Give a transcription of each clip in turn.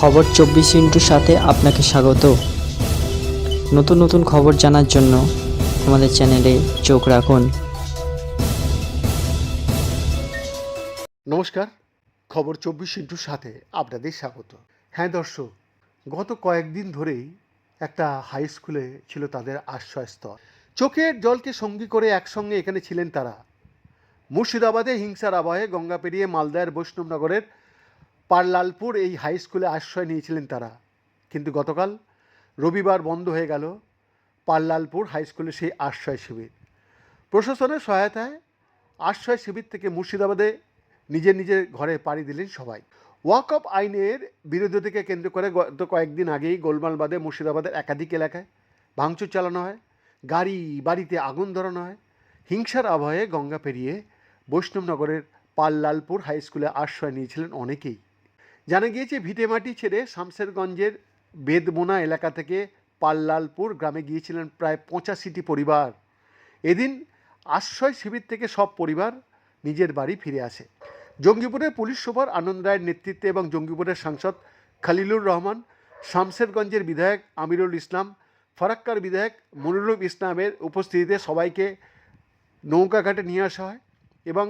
খবর চব্বিশ ইন্টুর সাথে আপনাকে স্বাগত। নতুন নতুন খবর জানার জন্য আমাদের চ্যানেলে চোখ রাখুন। নমস্কার, খবর চব্বিশ ইন্টুর সাথে আপনাদের স্বাগত। হ্যাঁ দর্শক, গত কয়েকদিন ধরেই একটা হাই স্কুলে ছিল তাদের আশ্রয়স্থল চোখের জলকে সঙ্গী করে একসঙ্গে এখানে ছিলেন তারা। মুর্শিদাবাদে হিংসার আবহে গঙ্গা পেরিয়ে মালদার বৈষ্ণবনগরের পারলালপুর এই হাই স্কুলে আশ্রয় নিয়েছিলেন তারা। কিন্তু গতকাল রবিবার বন্ধ হয়ে গেল পারলালপুর হাই স্কুলের সেই আশ্রয় শিবির। প্রশাসনের সহায়তায় আশ্রয় শিবির থেকে মুর্শিদাবাদে নিজের নিজের ঘরে পাড়ি দিলেন সবাই। ওয়াক অফ আইনের বিরোধিতাকে কেন্দ্র করে গত কয়েকদিন আগেই গোলমাল বাদে মুর্শিদাবাদের একাধিক এলাকায় ভাঙচুর চালানো হয়, গাড়ি, বাড়িতে আগুন ধরানো হয়, হিংসার আবহে গঙ্গা পেরিয়ে বৈষ্ণবনগরের পাল্লালপুর হাই স্কুলে আশ্রয় নিয়েছিলেন অনেকেই। জানা গিয়েছে, ভিটেমাটি ছেড়ে শামসেরগঞ্জের বেদবোনা এলাকা থেকে পাল্লালপুর গ্রামে গিয়েছিলেন প্রায় পঁচাশিটি পরিবার। এদিন আশ্রয় শিবির থেকে সব পরিবার নিজের বাড়ি ফিরে আসে। জঙ্গিপুরের পুলিশ সুপার আনন্দ রায়ের নেতৃত্বে এবং জঙ্গিপুরের সাংসদ খালিলুর রহমান শামসেরগঞ্জের বিধায়ক আমিরুল ইসলাম, ফরাক্কার বিধায়ক মনিরুল ইসলামের উপস্থিতিতে সবাইকে নৌকাঘাটে নিয়ে আসা হয় এবং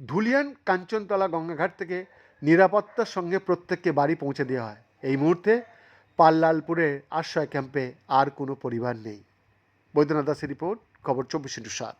ধুলিয়ান কাঞ্চনতলা গঙ্গাঘাট থেকে নিরাপত্তার সঙ্গে প্রত্যেককে বাড়ি পৌঁছে দেওয়া হয়। এই মুহূর্তে পাল্লালপুরের আশ্রয় ক্যাম্পে আর কোনো পরিবার নেই। বৈদ্যনাথ দাসের রিপোর্ট, খবর চব্বিশ ইন্টু সাত।